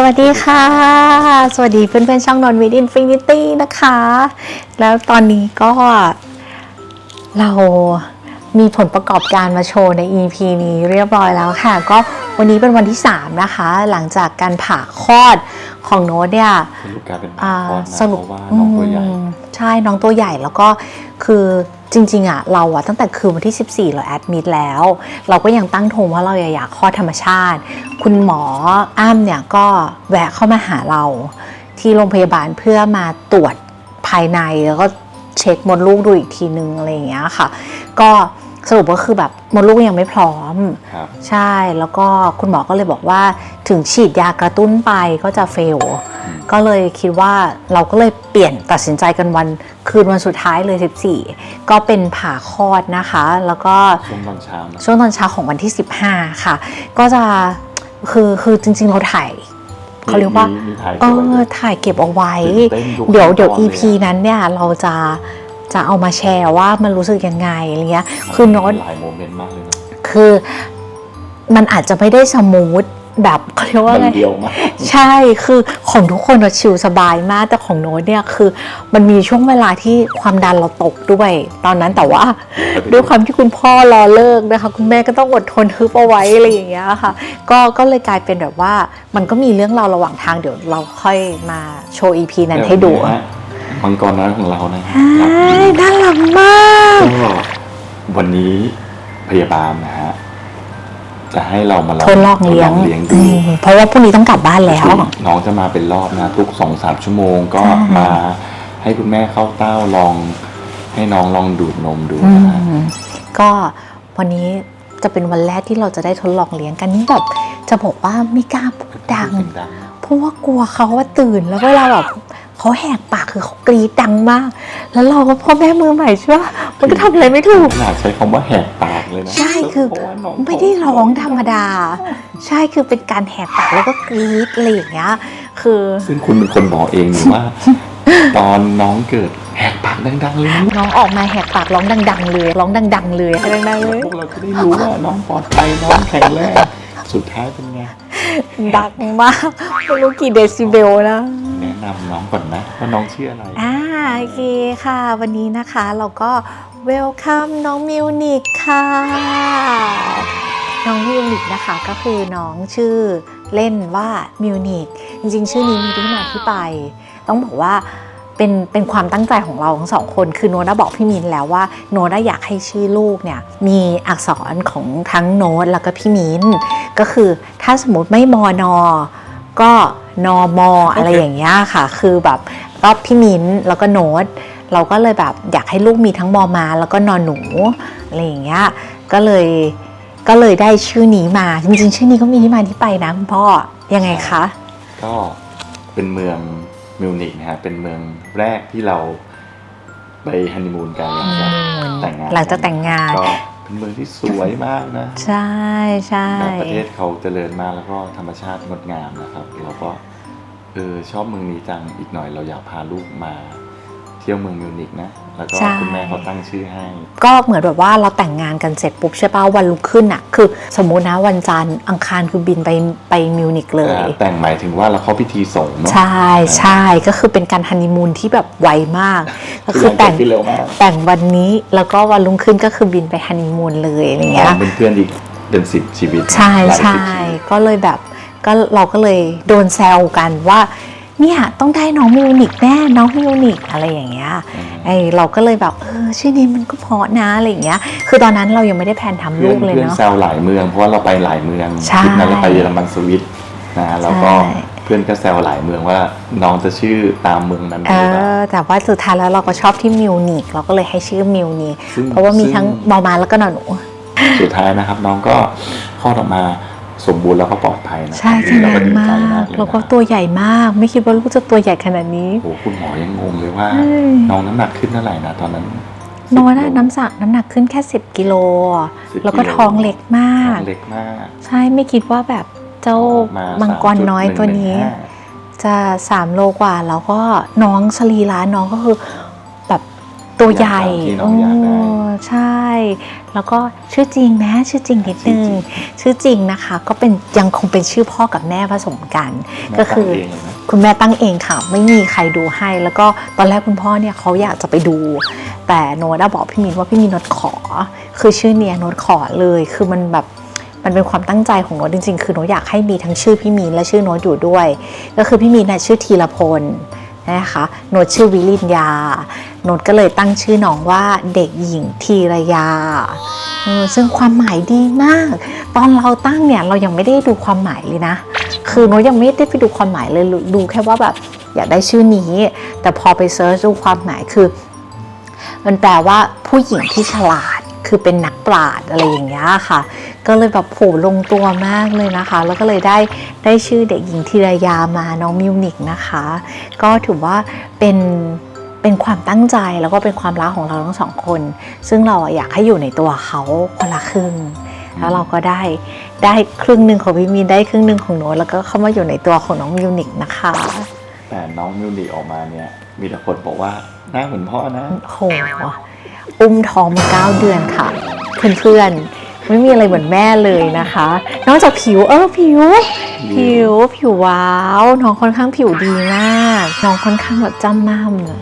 สวัสดีค่ะ สวัสดีเพื่อนๆช่องนอนวิดอินฟินิตี้นะคะ แล้วตอนนี้ก็เรามีผลประกอบการมาโชว์ใน EP นี้เรียบร้อยแล้วค่ะ ก็วันนี้เป็นวันที่ 3 นะคะ หลังจากการผ่าคลอด ของโน้ตเนี่ยสรุปกลายเป็นอ่าคลอดนะสรุปเพราะว่าน้องตัวใหญ่อืมใช่น้องตัวใหญ่แล้วก็คือจริงๆอะเราอะตั้งแต่คืนวันที่ 14 เราแอดมิดแล้ว เราก็ยังตั้งธงว่าเราอยากคลอดธรรมชาติ คุณหมออ้ำเนี่ยก็แวะเข้ามาหาเราที่โรงพยาบาลเพื่อมาตรวจภายในแล้วก็เช็คมดลูกดูอีกทีนึงอะไรอย่างเงี้ยค่ะ ก็ สรุปก็คือแบบมดลูกยังไม่พร้อม ครับใช่แล้วก็คุณหมอก็เลยบอกว่าถึงฉีดยากระตุ้นไปก็จะเฟล ก็เลยคิดว่าเราก็เลยเปลี่ยนตัดสินใจกันวันคืนวันสุดท้ายเลย 14 ก็เป็นผ่าคลอดนะคะ แล้วก็ช่วงตอนเช้านะช่วงตอนเช้าของวันที่ 15 ค่ะ ก็จะคือคือจริง ๆ เราถ่ายเขาเรียกว่า มีมีถ่ายเอเก็บไว้อด้วยถ่ายเก็บเอาไว้ ตื่นเต้นทุกเดี๋ยวขั้นตอนเดี๋ยวเลย EP อะนั้นเนี่ยเราจะ จะเอามาแชร์ว่ามันรู้สึกยังไงอะไรเงี้ยคือโน้ตหลายโมเมนต์มากเลยนะคือมันอาจจะไม่ได้สมูทแบบเขาเรียกว่ามันไงเดียวมากใช่คือของทุกคนเราชิลสบายมากแต่ของโน้ตเนี่ยคือมันมีช่วงเวลาที่ความดันเราตกด้วย ตอนนั้นแต่ว่า ด้วยความที่คุณพ่อรอเลิกนะคะ คุณแม่ก็ต้องอดทนฮึบเอาไว้อะไรอย่างเงี้ยค่ะ ก็ก็เลยกลายเป็นแบบว่า มันก็มีเรื่องราวระหว่างทางเดี๋ยวเราค่อยมาโชว์ EP นั้นให้ดูแบบนี้ฮะ มังกรน้อยของเรานะใช่น่ารักมากก็วันนี้พยาบาลนะฮะจะให้เรามาลองทดลองเลี้ยงทดเลี้ยงอืดูมเพราะว่าพรุ่งนี้ต้องกลับบ้านแล้ว น้องจะมาเป็นรอบนะ ทุกสองสามชั่วโมงก็ใช่มาให้คุณแม่เข้าเต้าลอง ให้น้องลองดูดนมดูอืนะฮะมก็วันนี้จะเป็นวันแรกที่เราจะได้ทดลองเลี้ยงกันนี่แบบจะบอกว่าไม่กล้าพูดดังเสียดังเพราะว่ากลัวเขาว่าตื่นแล้วเวลาแบบ เขาแหกปากคือเขากรีดดังมาก แล้วเราก็พ่อแม่มือใหม่ใช่ปะมันก็ทำอะไรไม่ถูก ขนาดใช้คำว่าแหกปากเลยนะใช่คือเพราะว่าน้องไม่ได้ร้องธรรมดา ใช่คือเป็นการแหกปากแล้วก็กรีดอะไรอย่างเงี้ย คือ ซึ่งคุณเป็นคนบอกเองนี่ว่า ตอนน้องเกิดแหกปากดังๆเลยนะน้องออกมาแหกปากร้องดัง ๆ เลย ร้องดัง ๆ เลยดังๆเลยพวกเราจะได้รู้ว่าน้องปลอดภัยน้องแข็งแรงสุดท้ายเป็นไง ดังมากไม่รู้กี่เดซิเบลนะแำน้องก่อนนะว่าน้องชื่ออะไรอ่าโอเคค่ะ วันนี้นะคะเราก็เวลคัมน้องมิวนิกค่ะ น้องมิวนิกนะคะก็คือน้องชื่อเล่นว่ามิวนิกจริงๆ ชื่อนี้มีที่มาที่ไป ต้องบอกว่าเป็นเป็นความตั้งใจของเราทั้งสองคน คือโนตบอกพี่มินแล้วว่าโนตอยากให้ชื่อลูกเนี่ยมีอักษรของทั้งโนตแล้วก็พี่มินก็คือถ้าสมมติไม่มอนอก็ นอมอ อะไรอย่างเงี้ยค่ะ คือแบบก็พี่มิ้นแล้วก็โน้ตเราก็เลยแบบอยากให้ลูกมีทั้งมอมา แล้วก็นอนหนูอะไรอย่างเงี้ยก็เลยก็เลยได้ชื่อนี้มาจริงๆ ชื่อนี้ก็มีที่มาที่ไปนะคุณพ่อยังไงคะ ก็เป็นเมืองมิวนิกนะฮะเป็นเมืองแรกที่เราไปฮันนีมูนกันหลังจากแต่งงานหลังจากแต่งงานก็ เป็นเมืองที่สวยมากนะใช่ใช่แบบประเทศเขาเจริญมากแล้วก็ธรรมชาติงดงามนะครับเราก็เออชอบเมืองนี้จังอีกหน่อยเราอยากพาลูกมา เที่ยวเมืองมิวนิกนะ แล้วก็คุณแม่เขาตั้งชื่อให้ ก็เหมือนแบบว่าเราแต่งงานกันเสร็จปุ๊บใช่ป่ะวันรุ่งขึ้นอะคือสมมุตินะวันจันทร์อังคารคือบินไปไปมิวนิกเลย แต่งหมายถึงว่าเราเข้าพิธีสงฆ์เนาะ ใช่ใช่ก็คือเป็นการฮันนีมูนที่แบบไวมาก ก็คือแต่งขึ้นเร็วมาก แต่งวันนี้แล้วก็วันรุ่งขึ้นก็คือบินไปฮันนีมูนเลยอะไรเงี้ย เป็นเพื่อนอีกเป็นสิบชีวิตใช่หลายสิบใช่ชีวิต ก็เลยแบบก็เราก็เลยโดนแซวกันว่า เนี่ยต้องได้น้องมิวนิกแน่น้องมิวนิกอะไรอย่างเงี้ยไอเราก็เลยแบบเออชื่อนี้มันก็เพราะนะอะไรอย่างเงี้ย คือตอนนั้นเรายังไม่ได้แพลนทำเพื่ลูอนกเลยเพื่อนเนาะแซวหลายเมืองเพราะว่าเราไปหลายเมืองใช่ทริปนั้นเราไปเยอรมันสวิตนะแล้วก็ใช่เพื่อนก็แซวหลายเมืองว่าน้องจะชื่อตามเมืองนั้นหเอรือเปล่าอแต่ว่าสุดท้ายแล้วเราก็ชอบที่มิวนิกเราก็เลยให้ชื่อมิวนิกซึ่งเพราะว่ามีซึ่งทั้งมอมาแล้วก็นอนหนูสุดท้ายนะครับน้องก็คลอดออกมา สมบูรณ์แล้วก็ปลอดภัยนะใช่ครับใช่เราก็นานดีใจมากมากเลยแล้วก็นะตัวใหญ่มาก ไม่คิดว่าลูกจะตัวใหญ่ขนาดนี้โอ้โหคุณหมอยังงงเลยว่าใช่น้องน้ำหนักขึ้นเท่าไหร่นะตอนนั้นโนน่ะน้ำสักน้ำหนักขึ้นแค่ 10 กิโล10แล้วก็กิโลท้องเล็กมาก เล็กมาก ใช่ไม่คิดว่าแบบเจ้ามามังกรน้อยตัวนี้3.115จะ3โลกว่าแล้วก็น้องสรีระน้องก็คือแบบ ตัวใหญ่ที่น้องอยากได้โใช่ แล้วก็ชื่อจริงนะชื่อจริงนิดนึงชื่อจริงนะคะ ก็เป็นยังคงเป็นชื่อพ่อกับแม่ผสมกันแม่ก็คือตั้งเองเลยนะคุณแม่ตั้งเองค่ะ ไม่มีใครดูให้ แล้วก็ตอนแรกคุณพ่อเนี่ยเขาอยากจะไปดู แต่โน้ตอะบอกพี่มินว่าพี่มินโน้ตขอ คือชื่อเนี้ยโน้ตขอเลยคือมันแบบมันเป็นความตั้งใจของโน้ตจริงๆ คือโน้ตอยากให้มีทั้งชื่อพี่มินและชื่อโน้ตอยู่ด้วย ก็คือพี่มินน่ะชื่อธีรพล นะคะโน้ตชื่อวิรินยาโน้ตก็เลยตั้งชื่อน้องว่าเด็กหญิงธีรยาซึ่งความหมายดีมาก ตอนเราตั้งเนี่ยเรายังไม่ได้ดูความหมายเลยนะ คือโนยังไม่ได้ไปดูความหมายเลยดูแค่ว่าแบบอยากได้ชื่อนี้ แต่พอไปเซิร์ชดูความหมายคือ มันแปลว่าผู้หญิงที่ฉลาดคือเป็นนักปราชญ์อะไรอย่างเงี้ยค่ะ ก็เลยแบบโผลงตัวมากเลยนะคะ แล้วก็เลยได้ได้ชื่อเด็กหญิงธีรยามาน้องมิวนิกนะคะ ก็ถือว่าเป็นเป็นความตั้งใจแล้วก็เป็นความรักของเราทั้งสองคน ซึ่งเราอะอยากให้อยู่ในตัวเขาคนละครึ่งแล้วเราก็ได้ได้ครึ่งหนึ่งของพี่มีนได้ครึ่งหนึ่งของโน้ตแล้วก็เข้ามาอยู่ในตัวของน้องมิวนิกนะคะ แต่น้องมิวนิออกมาเนี่ยมีแต่คนบอกว่าหน้าเหมือนพ่อนะโหอุ้มท้องมาเก้าเดือนค่ะ เพื่อนๆ ไม่มีอะไรเหมือนแม่เลยนะคะ นอกจากผิวเออผิว ผิวผิวว้าวน้องค่อนข้างผิวดีมากน้องค่อนข้างแบบจำม่ำอะ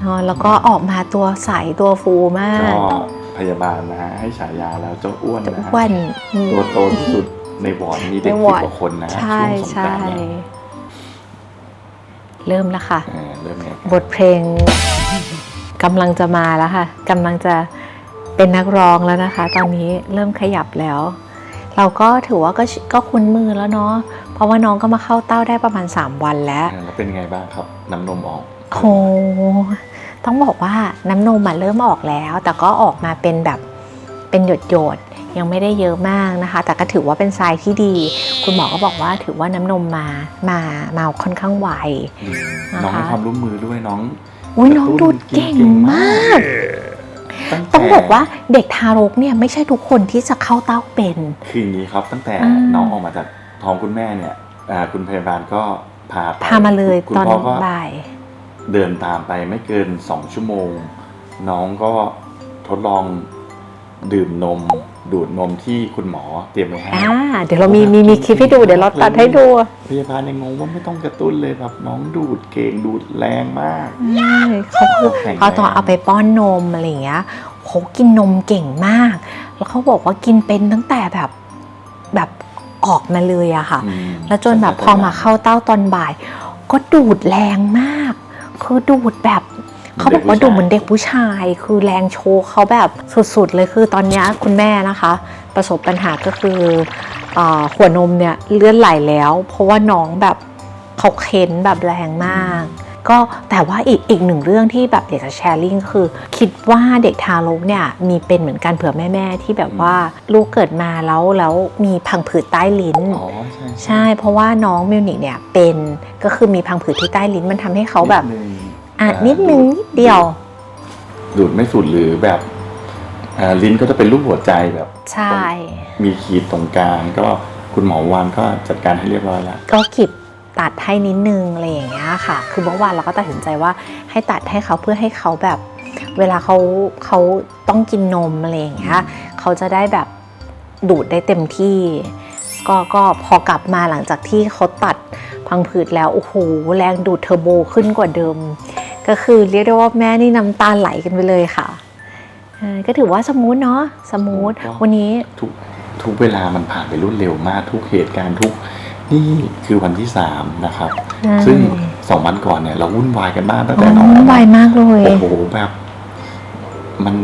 เนอะแล้วก็ออกมาตัวใสตัวฟูมาก ก็พยาบาลนะฮะให้ฉายาแล้วเจ้าอ้วนจะนะฮะอ้วนอืมตัวโตที่สุดในวอร์ดมีเด็กในสิวบอร์ดกว่าคนนะฮะใช่ช่วงสงใช่กรานต์เนี่ยเริ่มแล้วค่ะ เออเริ่มเนี่ยบทเพลงกำลังจะมาแล้วค่ะกำลังจะ เป็นนักร้องแล้วนะคะ ตอนนี้เริ่มขยับแล้ว เราก็ถือว่าก็ก็คุ้นมือแล้วเนาะเพราะว่าน้องก็มาเข้าเต้าได้ประมาณ 3 วันแล้วเออแล้วเป็นไงบ้างครับน้ำนมออกโหต้องบอกว่าน้ำนมมาเริ่มออกแล้ว แต่ก็ออกมาเป็นแบบเป็นหยดหยดๆยังไม่ได้เยอะมากนะคะ แต่ก็ถือว่าเป็นทรายที่ดี คุณหมอก็บอกว่าถือว่าน้ำนมมามามาค่อนข้างไวอืมนะคะน้องให้ความร่วมมือด้วยน้องอุ้ยน้องดูดเก่งมาก ตั้งต้องแต่บอกว่าเด็กทารกเนี่ยไม่ใช่ทุกคนที่จะเข้าเต้าเป็น คืออย่างนี้ครับตั้งแต่อ่าน้องออกมาจากท้องคุณแม่เนี่ยอ่าคุณพยาบาลก็พาไปพามาเลยคุณตอนพ่อก็บ่ายเดินตามไปไม่เกินสองชั่วโมง น้องก็ทดลองดื่มนม ดูดนมที่คุณหมอเตรียมไว้ให้อ่าเดี๋ยวเรามีมีมีคลิปให้ดูเดี๋ยวเราตัดให้ดูพยาบาลยังงงว่าไม่ต้องกระตุ้นเลยแบบน้องดูดเก่งดูดแรงมาก ใช่เขาคือแข็งแรงเขาต้องเอาไปป้อนนมอะไรอย่างเงี้ยเขากินนมเก่งมาก แล้วเขาบอกว่ากินเป็นตั้งแต่แบบแบบออกมาเลยอะค่ะอืมแล้วจนแบบพอมาเข้าเต้าตอนบ่าย ก็ดูดแรงมาก คือดูดแบบ เขาบอกว่าดูดเหมือนเด็กผู้ชาย คือแรงโชว์เขาแบบสุดๆเลยคือตอนเนี้ยคุณแม่นะคะ ประสบปัญหาก็คืออาหัวนมเนี่ยเลื่อนไหลแล้ว เพราะว่าน้องแบบเขาเค้นแบบแรงมาก ก็แต่ว่าอีกอีกหนึ่งเรื่องที่แบบอยากจะแชร์ลิงคือ คิดว่าเด็กทารกเนี่ยมีเป็นเหมือนกันเผื่อแม่ๆที่แบบว่าลูกเกิดมาแล้วแล้วมีพังผืดใต้ลิ้นอ๋อใช่ใช่เพราะว่าน้องมิวนิกเนี่ยเป็นก็คือมีพังผืดที่ใต้ลิ้นมันทำให้เขาแบบ นิดนึงอะนิดนึงนิดเดียว ดูดไม่สุดหรือแบบอ่าลิ้นก็จะเป็นรูปหัวใจแบบใช่มีขีดตรงกลางก็คุณหมอวานก็จัดการให้เรียบร้อยแล้วก็ขีดตัดให้นิดนึงอะไรอย่างเงี้ยค่ะ คือเมื่อวานเราก็ตัดสินใจว่าให้ตัดให้เขาเพื่อให้เขาแบบ เวลาเขาเขาต้องกินนมอะไรอย่างเงี้ยเขาจะได้แบบดูดได้เต็มที่ ก็ก็พอกลับมาหลังจากที่เขาตัดพังผืดแล้วโอ้โหแรงดูดเทอร์โบขึ้นกว่าเดิม ก็คือเรียกได้ว่าแม่นี่น้ำตาไหลกันไปเลยค่ะเออก็ถือว่าสมูทเนาะสมูทก็วันนี้ทุกทุกเวลามันผ่านไปรวดเร็วมากทุกเหตุการณ์ทุกนี่คือวันที่สามนะครับ ซึ่งสองวันก่อนเนี่ยเราวุ่นวายกันมากตั้งอ๋แต่น้องอไวมากเลยโอ้โหแบบ มัน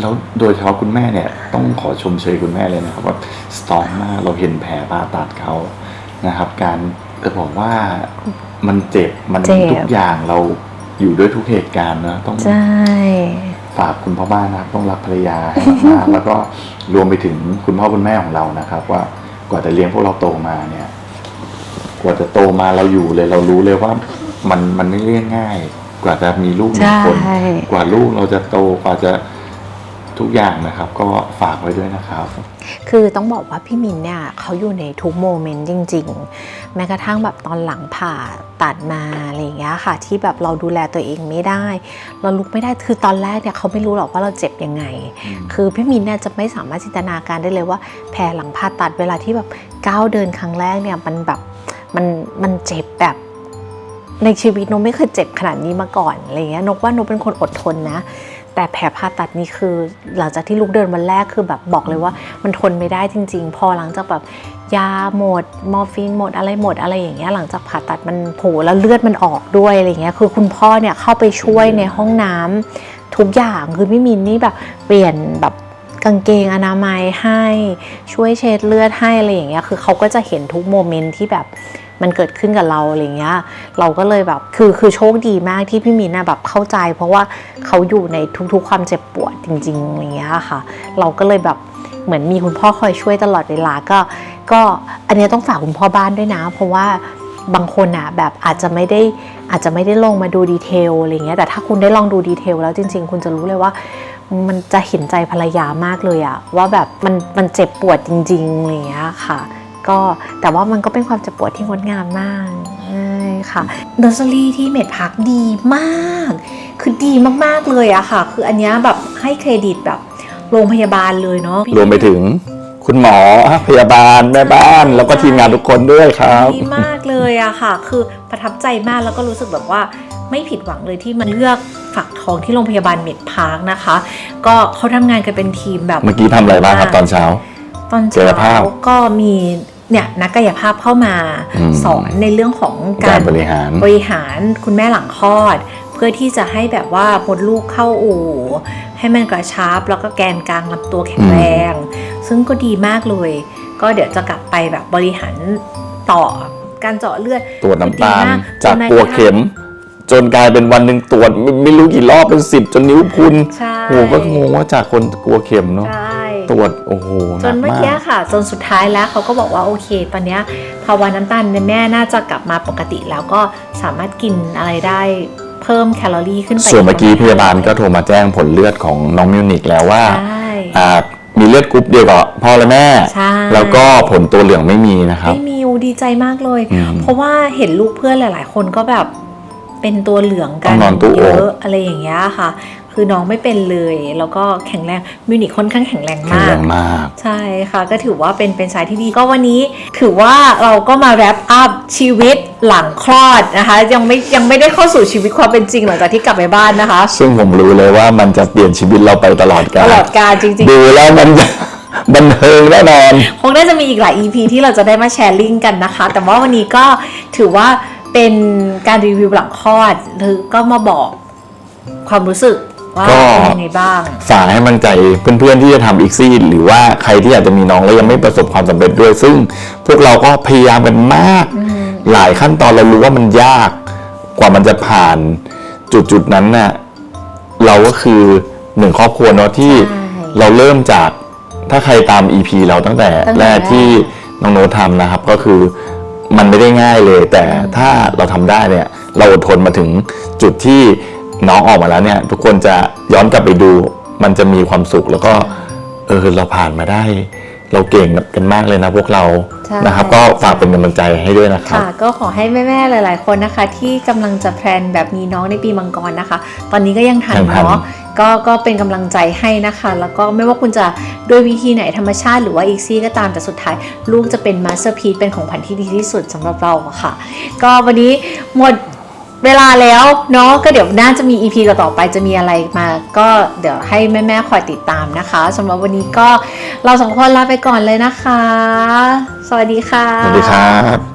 แล้วโดยเฉพาะคุณแม่เนี่ย ต้องขอชมเชยคุณแม่เลยนะครับ ว่าสตรองมากเราเห็นแผลผ่าตัดเขานะครับ การจะบอกว่ามันเจ็บมันเจ็บทุกอย่างเรา อยู่ด้วยทุกเหตุการณ์นะต้องใช่ฝากคุณพ่อบ้านนะครับต้องรักภรรยาให้มากๆแล้วก็รวมไปถึงคุณพ่อคุณแม่ของเรานะครับ ว่ากว่าจะเลี้ยงพวกเราโตมาเนี่ย กว่าจะโตมาเราอยู่เลย เรารู้เลยว่ามันมันไม่เลี้ยงง่าย กว่าจะมีลูกหนึ่งคนใช่กว่าลูกเราจะโตกว่าจะ ทุกอย่างนะครับ ก็ฝากไว้ด้วยนะครับ คือต้องบอกว่าพี่มินเนี่ยเขาอยู่ในทุกโมเมนต์จริง ๆ แม้กระทั่งแบบตอนหลังผ่าตัดมาอะไรอย่างเงี้ยค่ะ ที่แบบเราดูแลตัวเองไม่ได้ เราลุกไม่ได้คือตอนแรกเนี่ยเขาไม่รู้หรอกว่าเราเจ็บยังไง คือพี่มินเนี่ยจะไม่สามารถจินตนาการได้เลยว่าแผลหลังผ่าตัดเวลาที่แบบก้าวเดินครั้งแรกเนี่ยมันแบบมันมันเจ็บแบบในชีวิตนกไม่เคยเจ็บขนาดนี้มาก่อนอะไรเงี้ยนกว่านกเป็นคนอดทนนะ แต่แผลผ่าตัดนี่คือหลังจากที่ลูกเดินวันแรกคือแบบบอกเลยว่ามันทนไม่ได้จริง ๆ พอหลังจากแบบยาหมด มอร์ฟีนหมดอะไรหมดอะไรอย่างเงี้ยหลังจากผ่าตัดมันโผล่แล้วเลือดมันออกด้วยอะไรเงี้ยคือคุณพ่อเนี่ยเข้าไปช่วยในห้องน้ำทุกอย่างคือพี่มินนี่แบบเปลี่ยนแบบ กางเกงอนามัยให้ช่วยเช็ดเลือดให้อะไรอย่างเงี้ยคือเขาก็จะเห็นทุกโมเมนต์ที่แบบมันเกิดขึ้นกับเราอะไรเงี้ย เราก็เลยแบบ คือคือโชคดีมากที่พี่มินนะแบบเข้าใจ เพราะว่าเขาอยู่ในทุกๆความเจ็บปวดจริงๆอย่างเงี้ยค่ะ เราก็เลยแบบเหมือนมีคุณพ่อคอยช่วยตลอดเวลาก็ ก็อันเนี้ยต้องฝากคุณพ่อบ้านด้วยนะ เพราะว่าบางคนอะแบบอาจจะไม่ได้อาจจะไม่ได้ลงมาดูดีเทลอะไรเงี้ยแต่ถ้าคุณได้ลองดูดีเทลแล้วจริง ๆ คุณจะรู้เลยว่า มันจะเห็นใจภรรยามากเลยอะว่าแบบมันมันเจ็บปวดจริงๆอะไรอย่างเงี้ยค่ะ ก็แต่ว่ามันก็เป็นความเจ็บปวดที่งดงามมากใช่ค่ะเนอร์เซอรี่ที่เมดพักดีมาก คือดีมากๆเลยอะค่ะ คืออันเนี้ยแบบให้เครดิตแบบโรงพยาบาลเลยเนาะรวมไปถึงคุณหมอพยาบาลแม่บ้าน แล้วก็ทีมงานทุกคนด้วยครับดีมากเลยอะค่ะ คือประทับใจมากแล้วก็รู้สึกแบบว่าไม่ผิดหวังเลยที่มันเลือก ฝักทองที่โรงพยาบาลเมดพาร์คนะคะ ก็เขาทำงานกันเป็นทีมแบบเมื่อกี้ทำอะไรบ้างครับตอนเช้า ตอนกายเช้าภาพก็มีเนี่ยนักกายภาพเข้ามาอืมสอนในเรื่องของกาการรบริหารบริหารคุณแม่หลังคลอด เพื่อที่จะให้แบบว่ามดลูกเข้าอู่ให้มันกระชับแล้วก็แกนกลางลำตัวแข็งแรง ซึ่งก็ดีมมากเลย ก็เดี๋ยวจะกลับไปแบบบริหารต่อการเจาะเลือดตรวจน้ำตาลดีมจากกลัวเข็ม จนกลายเป็นวันหนึ่งตรวจไม่ไม่รู้กี่รอบเป็นสิบจนนิ้วพรุนใช่ โหก็งงว่าจากคนกลัวเข็มเนาะใช่ ตรวจโอ้โหหจนันกเมื่อมากี้กค่ะ จนสุดท้ายแล้วเขาก็บอกว่าโอเค ตอนเนี้ยภาวะน้ำตาลในแม่น่าจะกลับมาปกติแล้วก็สามารถกินอะไรได้เพิ่มแคลอรี่ขึ้นไปส่วนเมื่อกี้พยาบาลก็โทรมาแจ้งผลเลือดของน้องมิวนิกแล้วว่า ใช่อ่า มีเลือดกรุ๊ปเดียวกับพ่อและแม่ ใช่แล้วก็ผลตัวเหลืองไม่มีนะครับ ไม่มีอูดีใจมากเลย อืม เพราะว่าเห็นลูกเพื่อนหลาย ๆ คนก็แบบ เป็นตัวเหลืองกัต้นองนอนตู้เยอบอะอะไรอย่างเงี้ยค่ะ คือน้องไม่เป็นเลยแล้วก็แข็งแรงมิวนิคค่อนข้างแข็งแรงแข็งมาแรกงมาก ใช่ค่ะก็ถือว่าเป็นเป็นสายที่ดีก็วันนี้ถือว่าเราก็มาแรปอัพชีวิตหลังคลอดนะคะ ยังไม่ยังไม่ได้เข้าสู่ชีวิตความเป็นจริงหลังจากที่กลับไปบ้านนะคะ ซึ่งผมรู้เลยว่ามันจะเปลี่ยนชีวิตเราไปตลอดกาตลลอดการจริงดูแล้วมันจะบันเทิงแน่นอนๆคงน่าจะมีอีกหลาย EP ที่เราจะได้มาแชร์ลิงก์กันนะคะ แต่ว่าวันนี้ก็ถือว่า เป็นการรีวิวหลังคลอดหรือก็มาบอกความรู้สึกว่าก็ เป็นยังไงบ้าง ฝากให้กำลังใจเพื่อนๆที่จะทำอีกซี่หรือว่าใครที่อยากจะมีน้องแล้วยังไม่ประสบความสำเร็จด้วย ซึ่งพวกเราก็พยายามกันมาก หลายขั้นตอนเรารู้ว่ามันยากกว่ามันจะผ่านจุดๆนั้นน่ะเราก็คือหนึ่งครอบครัวเนาะที่ใช่เราเริ่มจากถ้าใครตาม EP เราตั้งแต่ตั้งแต่แรกแรก ที่น้องโน้ตทำนะครับ ก็คือ มันไม่ได้ง่ายเลย แต่ถ้าเราทำได้เนี่ยเราอดทนมาถึงจุดที่น้องออกมาแล้วเนี่ย ทุกคนจะย้อนกลับไปดู มันจะมีความสุขแล้วก็เออเราผ่านมาได้ เราเก่งกันมากเลยนะพวกเราใช่นะครับ ก็ฝากเป็นกำลังใจให้ด้วยนะครับค่ะ ก็ขอให้แม่ๆหลาย ๆ คนนะคะ ที่กำลังจะแพลนแบบมีน้องในปีมังกรนะคะ ตอนนี้ก็ยังทันยังทันเนาะก็ก็เป็นกำลังใจให้นะคะ แล้วก็ไม่ว่าคุณจะด้วยวิธีไหนธรรมชาติหรือว่าอีกซี่ก็ตามแต่สุดท้าย ลูกจะเป็นมาสเตอร์พี e เป็นของขวัญที่ดีที่สุดสำหรับเราอะค่ะ ก็วันนี้หมดเวลาแล้วเนาะก็เดี๋ยวน่าจะมี EP ต่อๆไปจะมีอะไรมา ก็เดี๋ยวให้แม่ๆคอยติดตามนะคะสำหรับวันนี้ก็ เราสองคนลาไปก่อนเลยนะคะ สวัสดีค่ะ สวัสดีครับ